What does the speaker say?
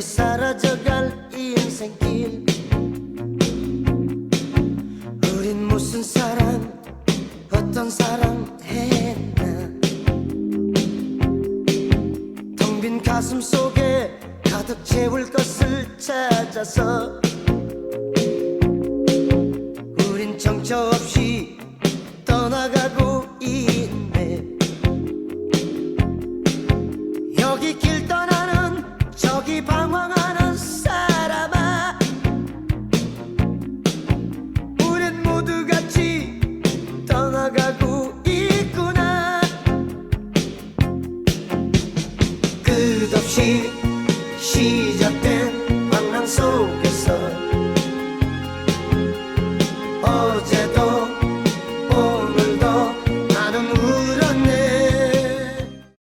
멀리 사라져갈 이 인생길. 우린 무슨 사랑 어떤 사랑 했나. 텅 빈 가슴 속에 가득 채울 것을 찾아서 우린 정처 없이 떠나가고 있 같이 떠나가고 있구나. 끝없이 시작된 방랑 속에